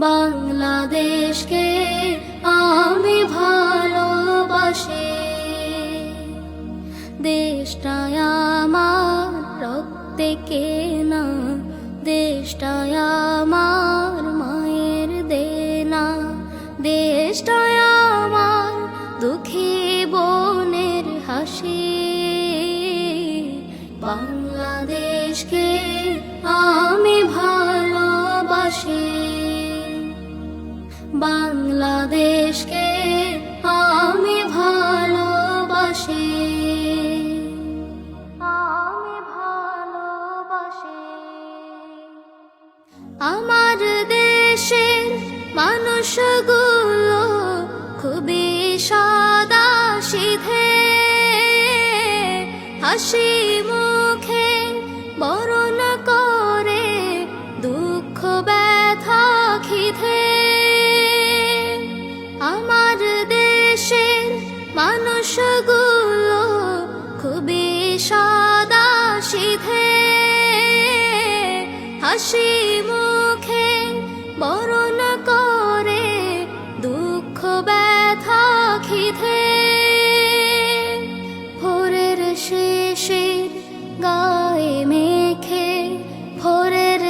বাংলাদেশকে আমি ভালোবাসি। দেশটায় আমার রক্তে আমার দেশের মানুষগুলো খুবই সাদা সিধে। হাসি মুখে বরণ করে, দুঃখ ব্যথা খিধে আমার দেশের মানুষগুলো খুবই সাদা সিধে। হাসি মুখে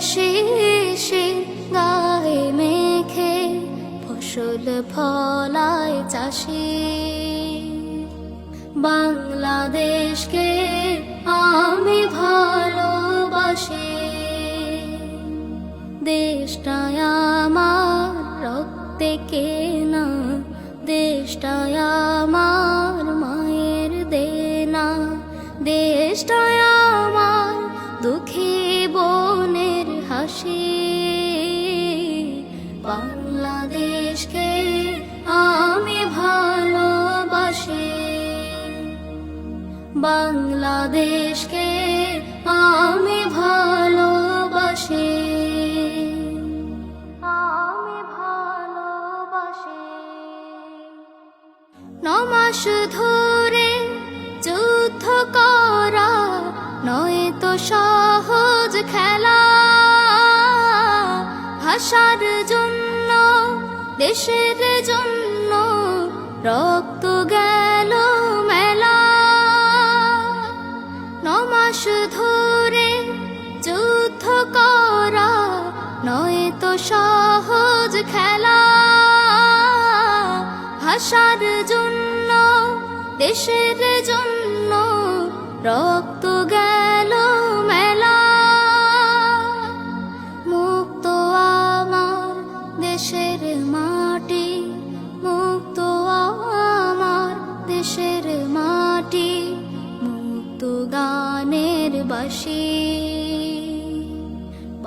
শেষে গায়ে মেখে ফসল ফলায় চাষি। বাংলাদেশকে আমি ভালোবাসি। দেশটায় আমার রক্তে কেনা দেশটায় আমার হাসি বাংলাদেশকে আমি ভালোবাসি। বাংলাদেশকে আমি ভালোবাসি। আমি ভালোবাসি। নমাস ধরে যুদ্ধ করা নয় তো সহজ খেলা ভাষার জন্য, দেশের জন্য রক্ত গেল মেলা। নমাস ধরে যুদ্ধ করা নয় তো সহজ খেলা। ভাষার জন্য, দেশের জন্য রক্ত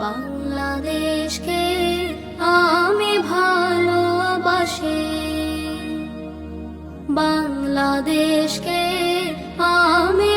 বাংলাদেশকে আমি ভালোবাসি। বাংলাদেশকে আমি